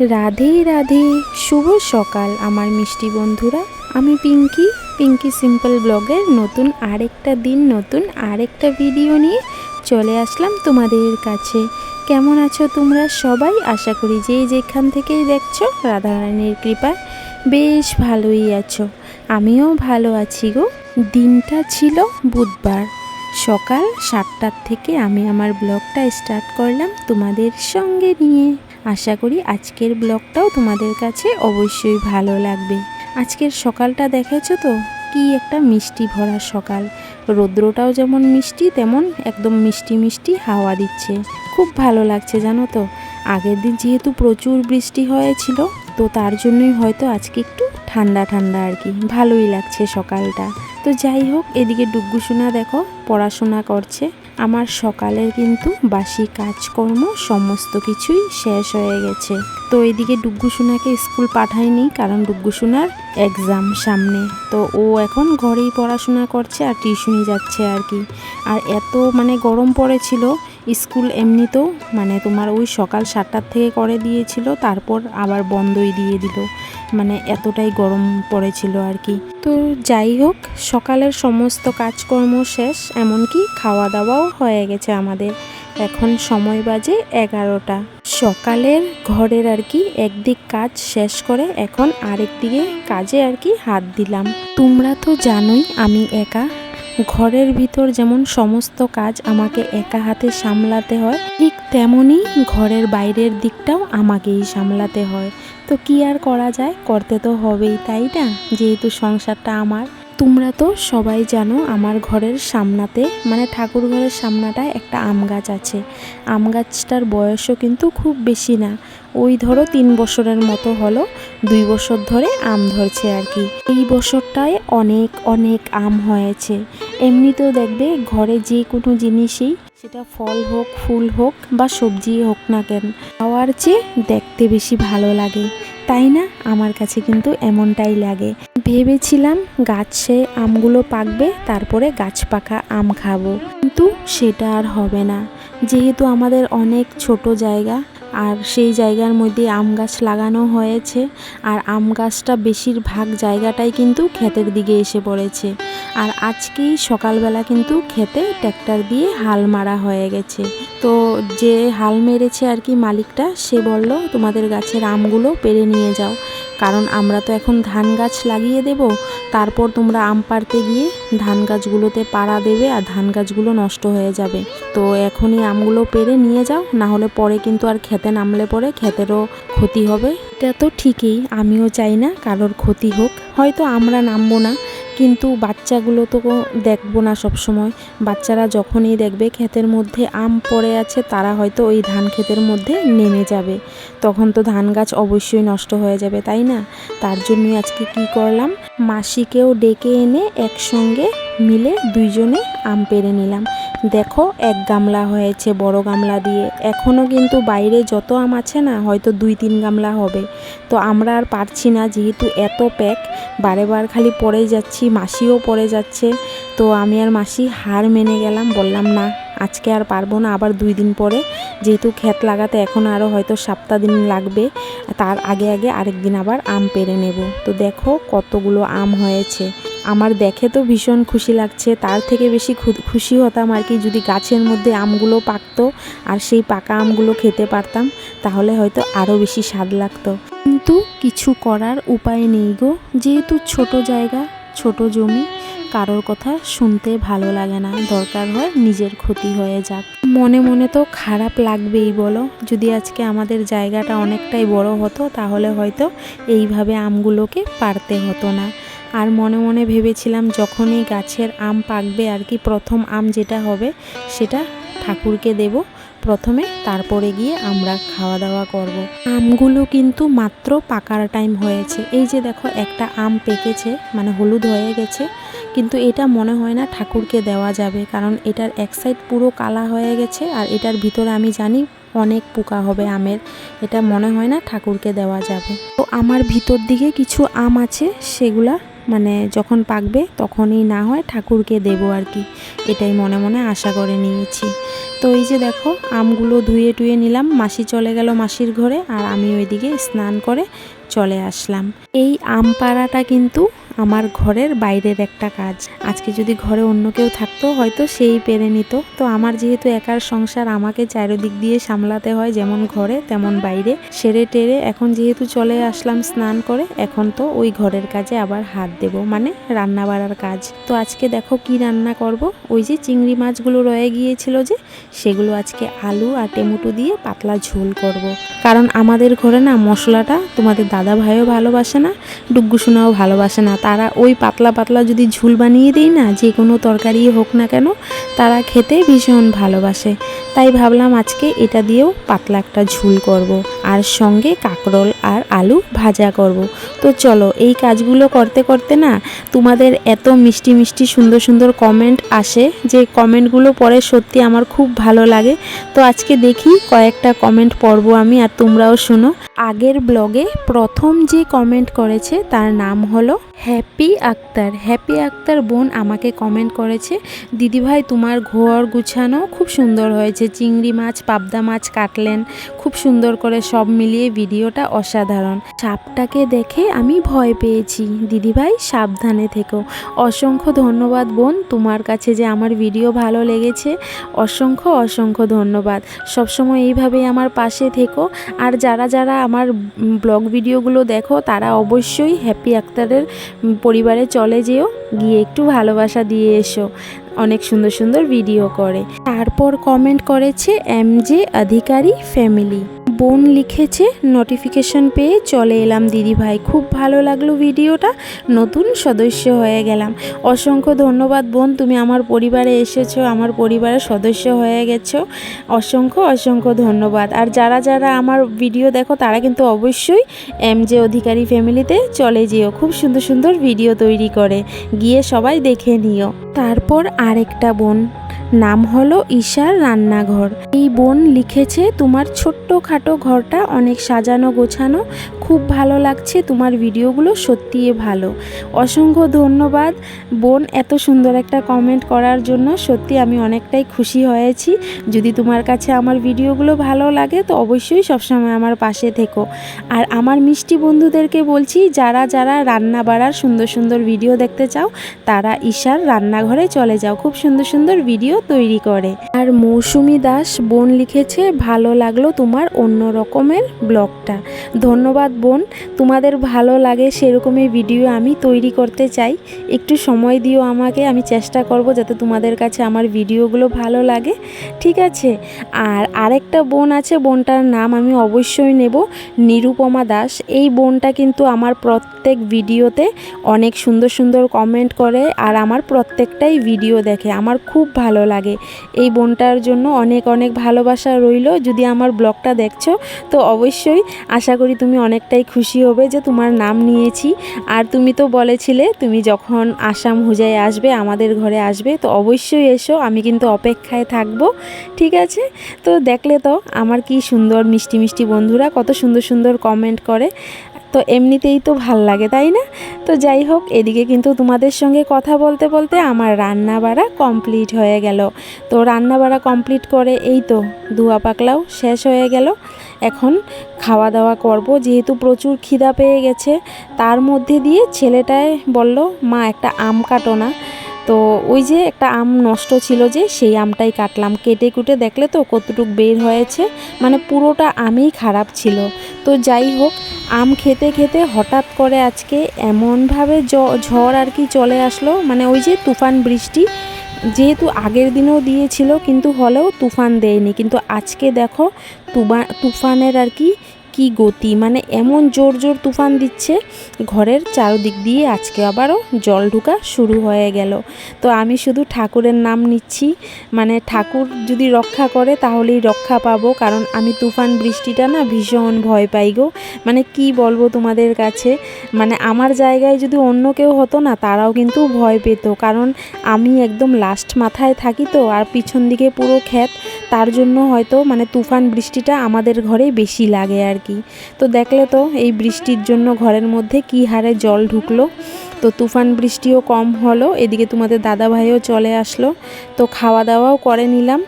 রাধে রাধে। শুভ সকাল, আমার মিষ্টি বন্ধুরা। আমি পিঙ্কি পিঙ্কি সিম্পল ব্লগের নতুন আরেকটা দিন, নতুন আরেকটা ভিডিও নিয়ে চলে আসলাম তোমাদের কাছে। কেমন আছো তোমরা সবাই? আশা করি যে যেখান থেকেই দেখছ, রাধারানীর কৃপায় বেশ ভালোই আছো। আমিও ভালো আছি গো। দিনটা ছিল বুধবার। সকাল সাতটার থেকে আমি আমার ব্লগটা স্টার্ট করলাম তোমাদের সঙ্গে নিয়ে। আশা করি আজকের ব্লগটাও তোমাদের কাছে অবশ্যই ভালো লাগবে। আজকের সকালটা দেখেছ তো? কি একটা মিষ্টি ভরা সকাল। রৌদ্রটাও যেমন মিষ্টি, তেমন একদম মিষ্টি মিষ্টি হাওয়া দিচ্ছে। খুব ভালো লাগছে জানো তো? আগের দিন যেহেতু প্রচুর বৃষ্টি হয়েছিল, তো তার জন্যই হয়তো আজকে একটু ঠান্ডা ঠান্ডা আর কি। ভালোই লাগছে সকালটা। তো যাই হোক, এদিকে ডুগ্গুসোনা দেখো, পড়াশোনা করছে। আমার সকালের কিন্তু বাসি কাজকর্ম সমস্ত কিছুই শেষ হয়ে গেছে। তো এদিকে ডুগ্গুসোনাকে স্কুল পাঠায়নি, কারণ ডুগ্গুসোনার এক্সাম সামনে। তো ও এখন ঘরেই পড়াশোনা করছে আর টিউশনি যাচ্ছে আর কি। আর এত মানে গরম পড়েছিল, স্কুল এমনিতেও মানে তোমার ওই সকাল সাতটার থেকে করে দিয়েছিল, তারপর আবার বন্ধই দিয়ে দিল। মানে এতটাই গরম পড়েছিল আর কি। তো যাই হোক, সকালের সমস্ত কাজকর্ম শেষ, এমনকি খাওয়া দাওয়াও হয়ে গেছে আমাদের। এখন সময় বাজে এগারোটা। সকালের ঘরের আর কি একদিক কাজ শেষ করে এখন আরেক দিকে কাজে আর কি হাত দিলাম। তোমরা তো জানোই আমি একা। ঘরের ভিতর যেমন সমস্ত কাজ আমাকে একা হাতে সামলাতে হয়, ঠিক তেমনই ঘরের বাইরের দিকটাও আমাকেই সামলাতে হয়। তো কি আর করা যায়? করতে তো হবেই, তাই না? যেহেতু সংসারটা আমার। তোমরা তো সবাই জানো আমার ঘরের সামনাতে মানে ঠাকুর ঘরের সামনাটায় একটা আম গাছ আছে। আম গাছটার বয়সও কিন্তু খুব বেশি না। ওই ধরো তিন বছরের মতো হলো, দুই বছর ধরে আম ধরছে আর কি। এই বছরটায় অনেক অনেক আম হয়েছে। এমনিতেও দেখবে ঘরে যে কোনো জিনিসই সেটা ফল হোক, ফুল হোক বা সবজি হোক না কেন, খাওয়ার চেয়ে দেখতে বেশি ভালো লাগে। তাই না? আমার কাছে কিন্তু এমনটাই লাগে। ভেবেছিলাম গাছে আমগুলো পাকবে, তারপরে গাছ পাকা আম খাব। কিন্তু সেটা আর হবে না। যেহেতু আমাদের অনেক ছোট জায়গা আর সেই জায়গার মধ্যে আম গাছ লাগানো হয়েছে। আর আম গাছটা বেশিরভাগ জায়গাটাই কিন্তু ক্ষেতের দিকে এসে পড়েছে। আর আজকেই সকালবেলা কিন্তু ক্ষেতে ট্র্যাক্টর দিয়ে হাল মারা হয়ে গেছে। তো যে হাল মেরেছে আর কি মালিকটা, সে বলল, তোমাদের গাছের আমগুলো পেরে নিয়ে যাও। কারণ আমরা তো এখন ধান গাছ লাগিয়ে দেব। তারপর তোমরা আম পাড়তে গিয়ে ধান গাছগুলোতে পাড়া দেবে আর ধান গাছগুলো নষ্ট হয়ে যাবে। তো এখনই আমগুলো পেরে নিয়ে যাও, না হলে পরে কিন্তু আর খেতে নামলে পরে ক্ষেতেরও ক্ষতি হবে। এটা তো ঠিকই, আমিও চাই না কারোর ক্ষতি হোক। হয়তো আমরা নামবো না, কিন্তু বাচ্চাগুলো তো দেখব না সব সময় বাচ্চারা যখনই দেখবে ক্ষেতের মধ্যে আম পড়ে আছে, তারা হয়তো ওই ধান ক্ষেতের মধ্যে নেমে যাবে। তখন তো ধান গাছ অবশ্যই নষ্ট হয়ে যাবে, তাই না? তার জন্যই আজকে কি করলাম? মাসিকেও ডেকে এনে একসঙ্গে মিলে দুইজনে আম পেরে নিলাম। দেখো, এক গামলা হয়েছে বড় গামলা দিয়ে। এখনও কিন্তু বাইরে যত আম আছে না, হয়তো দুই তিন গামলা হবে। তো আমরা আর পারছি না, যেহেতু এত প্যাক, বারে বার খালি পড়ে যাচ্ছি, মাসিও পড়ে যাচ্ছে। তো আমি আর মাসি হার মেনে গেলাম, বললাম না, আজকে আর পারব না, আবার দুই দিন পরে। যেহেতু ক্ষেত লাগাতে এখন আরও হয়তো সপ্তাহ দিন লাগবে, তার আগে আগে আরেক দিন আবার আম পেরে নেব। তো দেখো কতগুলো আম হয়েছে। আমার দেখে তো ভীষণ খুশি লাগছে। তার থেকে বেশি খুশি হতাম আর কি যদি গাছের মধ্যে আমগুলো পাকতো আর সেই পাকা আমগুলো খেতে পারতাম, তাহলে হয়তো আরও বেশি স্বাদ লাগতো। কিন্তু কিছু করার উপায় নেই গো। যেহেতু ছোট জায়গা, ছোট জমি, কারোর কথা শুনতে ভালো লাগে না। দরকার হয় নিজের ক্ষতি হয়ে যাক। মনে মনে তো খারাপ লাগবেই বলো। যদি আজকে আমাদের জায়গাটা অনেকটাই বড় হতো, তাহলে হয়তো এইভাবে আমগুলোকে পারতে হতো না। আর মনে মনে ভেবেছিলাম যখনই গাছের আম পাকবে আর কি প্রথম আম যেটা হবে, সেটা ঠাকুরকে দেব। প্রথমে তারপরে গিয়ে আমরা খাওয়া দাওয়া করব। আমগুলো কিন্তু মাত্র পাকার টাইম হয়েছে। এই যে দেখো, একটা আম পেকেছে মানে হলুদ হয়ে গেছে, কিন্তু এটা মনে হয় না ঠাকুরকে দেওয়া যাবে, কারণ এটার এক সাইড পুরো কালা হয়ে গেছে আর এটার ভিতরে আমি জানি অনেক পোকা হবে আমের। এটা মনে হয় না ঠাকুরকে দেওয়া যাবে। তো আমার ভিতর দিকে কিছু আম আছে, সেগুলা মানে যখন পাকবে তখনই না হয় ঠাকুরকে দেবো আর কি। এটাই মনে মনে আশা করে নিয়েছি। তো এই যে দেখো, আমগুলো ধুয়ে টুয়ে নিলাম, মাসি চলে গেল মাসির ঘরে আর আমি ওইদিকে স্নান করে চলে আসলাম। এই আম পাড়াটা কিন্তু আমার ঘরের বাইরের একটা কাজ। আজকে যদি ঘরে অন্য কেউ থাকতো, হয়তো সেই পেরে নিত। তো আমার যেহেতু একার সংসার, আমাকে চারিদিক দিয়ে সামলাতে হয় যেমন ঘরে, তেমন বাইরে। সেরে টেরে এখন যেহেতু চলে আসলাম স্নান করে, এখন তো ওই ঘরের কাজে আবার হাত দেব মানে রান্না বাড়ার কাজ। তো আজকে দেখো কি রান্না করব? ওই যে চিংড়ি মাছগুলো রয়ে গিয়েছিল যে, সেগুলো আজকে আলু আর টেমুটো দিয়ে পাতলা ঝোল করব। কারণ আমাদের ঘরে না মশলাটা তোমাদের দাদা ভাইও ভালোবাসে না ডুগ্গুসোনাও ভালোবাসে না। তারা ওই পাতলা পাতলা যদি ঝুল বানিয়ে দিই না, যে কোনো তরকারি হোক না কেন, তারা খেতে ভীষণ ভালোবাসে তাই ভাবলাম আজকে এটা দিয়েও পাতলা একটা ঝুল করব। আর সঙ্গে কাঁকরোল আর আলু ভাজা করব। তো চলো, এই কাজগুলো করতে করতে না তোমাদের এত মিষ্টি মিষ্টি সুন্দর সুন্দর কমেন্ট আসে যে কমেন্টগুলো পরে সত্যি আমার খুব ভালো লাগে। তো আজকে দেখি কয়েকটা কমেন্ট পড়ব আমি আর তোমরাও শোনো। আগের ব্লগে প্রথম যে কমেন্ট করেছে তার নাম হলো হ্যাপি আক্তার হ্যাপি আক্তার বোন আমাকে কমেন্ট করেছে দিদিভাই তোমার ঘর গুছানো খুব সুন্দর হয়েছে। চিংড়ি মাছ, পাবদা মাছ কাটলেন। খুব সুন্দর করে সব মিলিয়ে ভিডিওটা অসাধারণ। সাপটাকে দেখে আমি ভয় পেয়েছি। দিদিভাই, সাবধানে থেকো। অসংখ্য ধন্যবাদ বোন, তোমার কাছে যে আমার ভিডিও ভালো লেগেছে। অসংখ্য অসংখ্য ধন্যবাদ। সবসময় এইভাবেই আমার পাশে থেকো। আর যারা যারা আমার ব্লগ ভিডিওগুলো দেখো, তারা অবশ্যই হ্যাপি আক্তারের পরিবারে চলে যেও। গিয়ে একটু ভালোবাসা দিয়ে এসো। অনেক সুন্দর সুন্দর ভিডিও করে। তারপর কমেন্ট করেছে এম জে অধিকারী ফ্যামিলি বোন লিখেছে নোটিফিকেশন পেয়ে চলে এলাম দিদিভাই। খুব ভালো লাগল ভিডিওটা, নতুন সদস্য হয়ে গেলাম। অসংখ্য ধন্যবাদ বোন, তুমি আমার পরিবারে এসেছ, আমার পরিবারের সদস্য হয়ে গেছো। অসংখ্য অসংখ্য ধন্যবাদ। আর যারা যারা আমার ভিডিও দেখো, তারা কিন্তু অবশ্যই এম জে অধিকারী ফ্যামিলিতে চলে যেও। খুব সুন্দর সুন্দর ভিডিও তৈরি করে। গিয়ে সবাই দেখে নিও। তারপর আরেকটা বোন, নাম হলো ঈশার রান্নাঘর। এই বোন লিখেছে, তোমার ছোট্ট খাটো ঘরটা, অনেক সাজানো গোছানো। খুব ভালো লাগছে তোমার ভিডিওগুলো, সত্যিই ভালো। অসংখ্য ধন্যবাদ বোন এত সুন্দর একটা কমেন্ট করার জন্য। সত্যি আমি অনেকটাই খুশি হয়েছি। যদি তোমার কাছে আমার ভিডিওগুলো ভালো লাগে তো অবশ্যই সবসময় আমার পাশে থেকো। আর আমার মিষ্টি বন্ধুদেরকে বলছি, যারা যারা রান্না বাড়ার সুন্দর সুন্দর ভিডিও দেখতে চাও, তারা ঈশার রান্নাঘরে চলে যাও। খুব সুন্দর সুন্দর ভিডিও তৈরি করে। আর মৌসুমি দাস বোন লিখেছে, ভালো লাগল তোমার অন্য রকমের ব্লগটা। ধন্যবাদ বোন, তোমাদের ভালো লাগে সেরকমই ভিডিও আমি তৈরি করতে চাই। একটু সময় দিও আমাকে, আমি চেষ্টা করব যাতে তোমাদের কাছে আমার ভিডিওগুলো ভালো লাগে। ঠিক আছে? আর আরেকটা বোন আছে, বোনটার নাম আমি অবশ্যই নেব নিরুপমা দাস। এই বোনটা কিন্তু আমার প্রত্যেক ভিডিওতে অনেক সুন্দর সুন্দর কমেন্ট করে আর আমার প্রত্যেকটাই ভিডিও দেখে। আমার খুব ভালো লাগে। এই বোনটার জন্য অনেক অনেক ভালোবাসা রইল। যদি আমার ব্লগটা দেখছ তো অবশ্যই আশা করি তুমি অনেকটাই খুশি হবে যে তোমার নাম নিয়েছি। আর তুমি তো বলেছিলে, তুমি যখন আসাম হুজায় আসবে, আমাদের ঘরে আসবে, তো অবশ্যই এসো, আমি কিন্তু অপেক্ষায় থাকব, ঠিক আছে? তো দেখলে তো আমার কি সুন্দর মিষ্টি মিষ্টি বন্ধুরা, কত সুন্দর সুন্দর কমেন্ট করে। তো এমনিতেই তো ভালো লাগে, তাই না? তো যাই হোক, এদিকে কিন্তু তোমাদের সঙ্গে কথা বলতে বলতে আমার রান্না বাড়া কমপ্লিট হয়ে গেল। তো রান্না বাড়া কমপ্লিট করে এই তো ধোয়া পাকলাও শেষ হয়ে গেল। এখন খাওয়া দাওয়া করব, যেহেতু প্রচুর খিদা পেয়ে গেছে, তার মধ্যে দিয়ে ছেলেটায় বলল, মা, একটা আম কাটো না। তো ওই যে একটা আম নষ্ট ছিল যে, সেই আমটাই কাটলাম। কেটে কুটে দেখলে তো কতটুক বের হয়েছে মানে পুরোটা আমই খারাপ ছিল। তো যাই হোক আম খেতে খেতে হঠাৎ করে আজকে এমনভাবে ঝড় আর কি চলে আসলো। মানে ওই যে তুফান বৃষ্টি, যেহেতু আগের দিনেও দিয়েছিল, কিন্তু হলেও তুফান দেয়নি। কিন্তু আজকে দেখো, তুবা, তুফানের আর কি কি গতি? মানে এমন জোর জোর তুফান দিচ্ছে, ঘরের চারদিক দিয়ে আজকে আবারও জল ঢুকা শুরু হয়ে গেল। তো আমি শুধু ঠাকুরের নাম নিচ্ছি। মানে ঠাকুর যদি রক্ষা করে তাহলেই রক্ষা পাবো, কারণ আমি তুফান বৃষ্টিটা না ভীষণ ভয় পাই গো। মানে কি বলব তোমাদের কাছে? মানে আমার জায়গায় যদি অন্য কেউ হতো না, তারাও কিন্তু ভয় পেত। কারণ আমি একদম লাস্ট মাথায় থাকি তো, আর পিছন দিকে পুরো ক্ষেত তার জন্য হয়তো মানে তুফান বৃষ্টিটা আমাদের ঘরে বেশি লাগে আর কি। তো দেখলে তো এই বৃষ্টির জন্য ঘরের মধ্যে কি হারে জল ঢুকলো। তো তুফান বৃষ্টিও কম হলো, এদিকে তোমাদের দাদা ভাইও চলে আসলো। তো খাওয়া দাওয়াও করে নিলাম।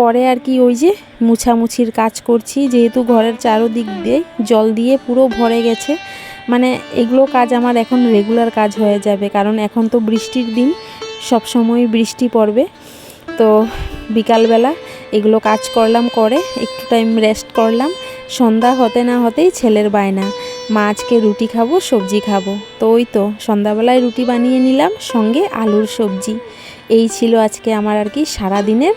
করে আর কি ওই যে মুছামুছির কাজ করছি, যেহেতু ঘরের চারোদিক দিয়ে জল দিয়ে পুরো ভরে গেছে। মানে এগুলো কাজ আমার এখন রেগুলার কাজ হয়ে যাবে, কারণ এখন তো বৃষ্টির দিন সব সময় বৃষ্টি পড়বে। তো বিকালবেলা এগুলো কাজ করলাম, করে একটু টাইম রেস্ট করলাম। সন্ধ্যা হতে না হতেই ছেলের বায়না, মা, আজকে রুটি খাব, সবজি খাব। তো ওই তো সন্ধ্যাবেলায় রুটি বানিয়ে নিলাম, সঙ্গে আলুর সবজি। এই ছিল আজকে আমার আর কি সারাদিনের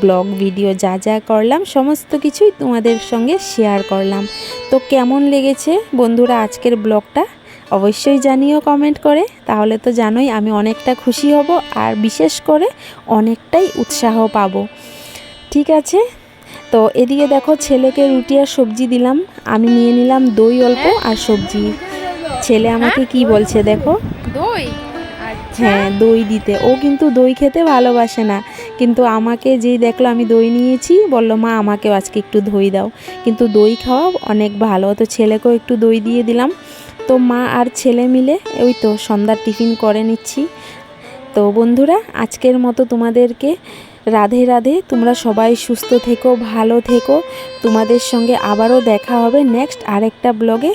ব্লগ ভিডিও। যা যা করলাম, সমস্ত কিছুই তোমাদের সঙ্গে শেয়ার করলাম। তো কেমন লেগেছে বন্ধুরা আজকের ব্লগটা? অবশ্যই জানিও কমেন্ট করে। তাহলে তো জানোই আমি অনেকটা খুশি হব আর বিশেষ করে অনেকটাই উৎসাহ পাবো। ঠিক আছে? তো এদিকে দেখো ছেলেকে রুটি আর সবজি দিলাম। আমি নিয়ে নিলাম দই অল্প আর সবজি। ছেলে আমাকে কি বলছে দেখো? দই? হ্যাঁ দই দিতে। ও কিন্তু দই খেতে ভালোবাসে না। কিন্তু আমাকে যেই দেখল আমি দই নিয়েছি বলল মা আমাকেও আজকে একটু দই দাও। কিন্তু দই খাওয়া অনেক ভালো। তো ছেলেকেও একটু দই দিয়ে দিলাম। তো মা আর ছেলে মিলে, ওই তো সন্ধ্যার টিফিন করে নিচ্ছি। তো বন্ধুরা, আজকের মতো তোমাদেরকে রাধে রাধে, তোমরা সবাই সুস্থ থেকো, ভালো থেকো। তোমাদের সঙ্গে আবারও দেখা হবে নেক্সট আরেকটা ব্লগে।